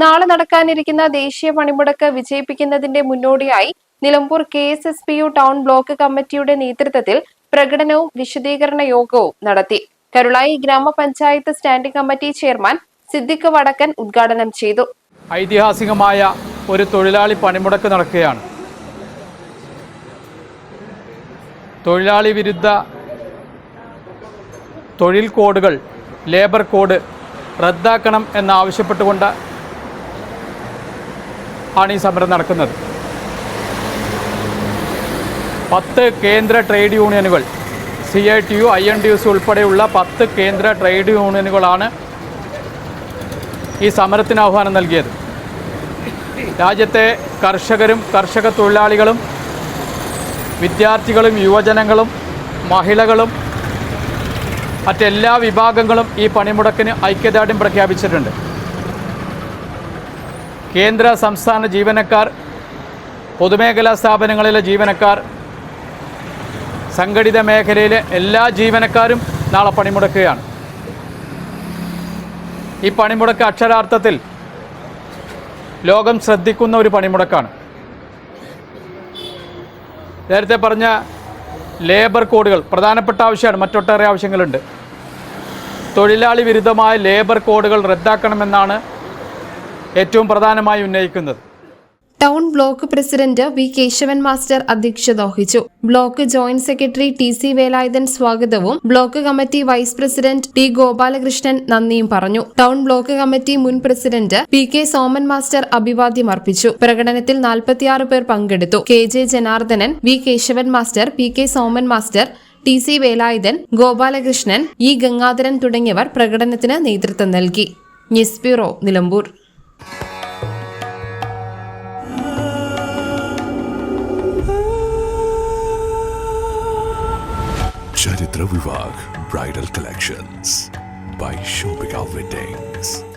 നാളെ നടക്കാനിരിക്കുന്ന ദേശീയ പണിമുടക്ക് വിജയിപ്പിക്കുന്നതിന്റെ മുന്നോടിയായി Nilambur K S S P U town block കമ്മിറ്റിയുടെ നേതൃത്വത്തിൽ പ്രകടനവും വിശദീകരണ യോഗവും നടത്തി. കരുളായി ഗ്രാമപഞ്ചായത്ത് സ്റ്റാൻഡിംഗ് കമ്മിറ്റി ചെയർമാൻ സിദ്ദിഖ് വടക്കൻ ഉദ്ഘാടനം ചെയ്തു. ഐതിഹാസികമായ ഒരു തൊഴിലാളി പണിമുടക്ക് നടക്കുകയാണ്. തൊഴിലാളി വിരുദ്ധ തൊഴിൽ കോഡുകൾ ലേബർ കോഡ് റദ്ദാക്കണം എന്നാവശ്യപ്പെട്ടുകൊണ്ട് ആണ് ഈ സമരം നടക്കുന്നത്. പത്ത് കേന്ദ്ര ട്രേഡ് യൂണിയനുകൾ C I T U I N D S ഉൾപ്പെടെയുള്ള പത്ത് കേന്ദ്ര ട്രേഡ് യൂണിയനുകളാണ് ഈ സമരത്തിന് ആഹ്വാനം നൽകിയത്. രാജ്യത്തെ കർഷകരും കർഷക തൊഴിലാളികളും വിദ്യാർത്ഥികളും യുവജനങ്ങളും മഹിളകളും മറ്റെല്ലാ വിഭാഗങ്ങളും ഈ പണിമുടക്കിന് ഐക്യദാർഢ്യം പ്രഖ്യാപിച്ചിട്ടുണ്ട്. കേന്ദ്ര സംസ്ഥാന ജീവനക്കാർ പൊതുമേഖലാ സ്ഥാപനങ്ങളിലെ ജീവനക്കാർ സംഘടിത മേഖലയിലെ എല്ലാ ജീവനക്കാരും നാളെ പണിമുടക്കുകയാണ്. ഈ പണിമുടക്ക് അക്ഷരാർത്ഥത്തിൽ ലോകം ശ്രദ്ധിക്കുന്ന ഒരു പണിമുടക്കാണ്. നേരത്തെ പറഞ്ഞ ലേബർ കോഡുകൾ പ്രധാനപ്പെട്ട ആവശ്യമാണ് മറ്റൊട്ടേറെ ആവശ്യങ്ങളുണ്ട്. തൊഴിലാളി വിരുദ്ധമായ ലേബർ കോഡുകൾ റദ്ദാക്കണമെന്നാണ് ഏറ്റവും പ്രധാനമായി ഉന്നയിക്കുന്നത്. Town block president V Keshavan master അധ്യക്ഷത വഹിച്ചു. Block joint secretary T C Velayudhan സ്വാഗതവും block committee vice president T Gopalakrishnan നന്ദിയും പറഞ്ഞു. ടൗൺ ബ്ലോക്ക് കമ്മിറ്റി മുൻ president P K Soman master അഭിവാദ്യം അർപ്പിച്ചു. പ്രകടനത്തിൽ നാൽപ്പത്തിയാറ് പേർ പങ്കെടുത്തു. K J Janardhanan V Keshavan master P K Soman master T C Velayudhan Gopalakrishnan E Gangadharan തുടങ്ങിയവർ പ്രകടനത്തിന് നേതൃത്വം നൽകി. News bureau Nilambur. Chitra Bridal Collections by Shobhika Weddings.